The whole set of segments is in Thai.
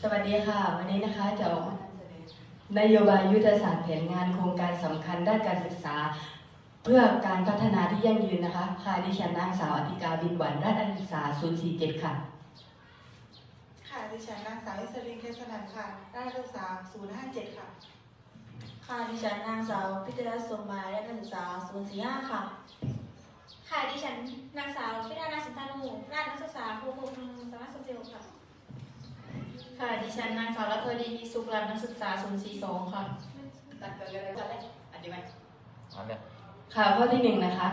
สวัสดีค่ะ วันนี้นะคะจะออกมานำเสนอนโยบายยุทธศาสตร์แผนงานโครงการสำคัญด้านการศึกษา เพื่อการพัฒนาที่ยั่งยืนนะคะค่ะดิฉันนางสาวอธิกาบินหวันด้านการศึกษา 047 ค่ะ ค่ะดิฉันนางสาวอิสรินเทศนันท์ค่ะด้านการศึกษา 057 ค่ะ ค่ะดิฉันนางสาวพิทยาสมหมายและนักศึกษา 045 ค่ะ ค่ะดิฉันนางสาวพิธานาสินธานุราชนักศึกษาครูภูมิสำนักโซเชียลค่ะ ค่ะ ดิฉันนางสาวรัตวดีมีสุขรัตน์นักศึกษา 042 ค่ะ ตัดกันเลยก็ได้อธิบายเอาเนี่ยค่ะ ข้อที่หนึ่งนะคะ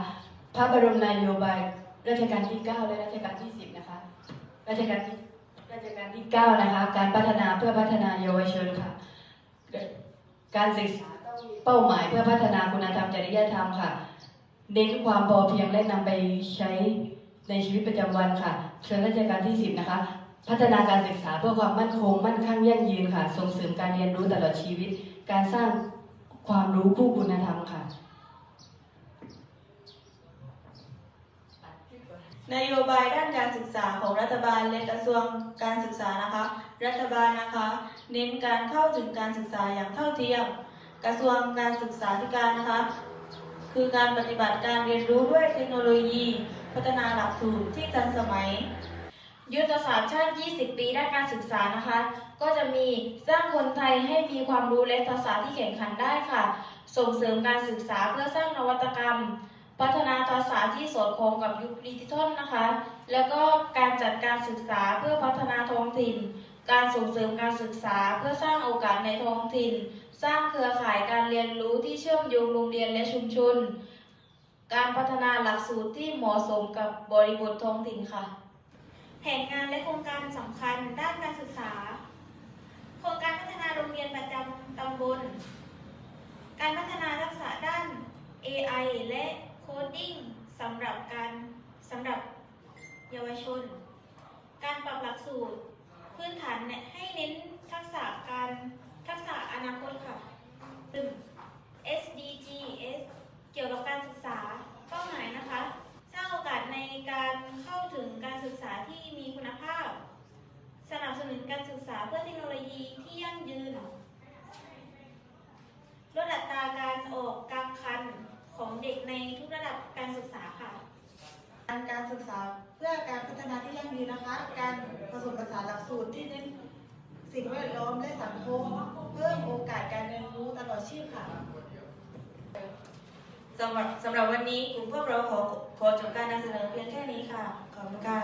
พระบรมนโยบายรัชกาลที่ 9 และรัชกาลที่ 10 นะคะ รัชกาลที่รัชกาลที่ 9 นะคะ การพัฒนาเพื่อพัฒนาเยาวชนค่ะ การศึกษาต้องมีเป้าหมายเพื่อพัฒนาคุณธรรมจริยธรรมค่ะ เน้นความพอเพียงและนำไปใช้ในชีวิตประจำวันค่ะส่วนราชการที่ 10 นะคะ พัฒนาการศึกษาเพื่อความมั่นคง มั่นคงยั่งยืนค่ะ ส่งเสริมการเรียนรู้ตลอดชีวิต การสร้างความรู้คู่คุณธรรมค่ะ นโยบายด้านการศึกษาของรัฐบาลและกระทรวงการศึกษานะคะ รัฐบาลนะคะ เน้นการเข้าถึงการศึกษาอย่างเท่าเทียม กระทรวงการศึกษาธิการนะคะ คือการปฏิบัติการเรียนรู้ด้วยเทคโนโลยี พัฒนาหลักสูตรที่ทันสมัย ยุทธศาสตร์ชาติ 20 ปีด้านการศึกษานะคะ ก็จะมีสร้างคนไทยให้มีความรู้และภาษาที่แข่งขันได้ค่ะ ส่งเสริมการศึกษาเพื่อสร้างนวัตกรรม พัฒนาภาษาที่สอดคล้องกับยุคดิจิทัลนะคะ แล้วก็การจัดการศึกษาเพื่อพัฒนาท้องถิ่น การส่งเสริมการศึกษาเพื่อสร้างโอกาสในท้องถิ่น สร้างเครือข่ายการเรียนรู้ที่เชื่อมโยงโรงเรียนและชุมชน การพัฒนาหลักสูตรที่เหมาะสมกับบริบทท้องถิ่นค่ะ ผนงานและโครงการสำคัญด้านการศึกษา โครงการพัฒนาโรงเรียนประจำตำบล การพัฒนาทักษะด้าน AI และโคดดิ้งสำหรับการสำหรับเยาวชน การปรับหลักสูตร พื้นฐานเนี่ยให้เน้นทักษะการทักษะอนาคตค่ะตึง SDGs เกี่ยวกับการศึกษาเป้าหมายนะคะ สร้างโอกาสในการเข้าถึงการศึกษาที่มีคุณภาพ ส นับสนุนการศึกษาเพื่อเทคโนโลยีที่ยั่งยืน ลดอัตราการออกกลางคันของเด็กในทุกระดับการศึกษาค่ะ การการศึกษาเพื่อการพัฒนาที่ยั่งยืนนะคะ การผสมผสานหลักสูตรที่เน้นสิ่งแวดล้อมและสังคม เพิ่มโอกาสการเรียนรู้ตลอดชีพค่ะสำหรับสำหรับวันนี้กลุ่มพวกเราขอขอจบการนำเสนอเพียงแค่นี้ค่ะ ขอบคุณค่ะ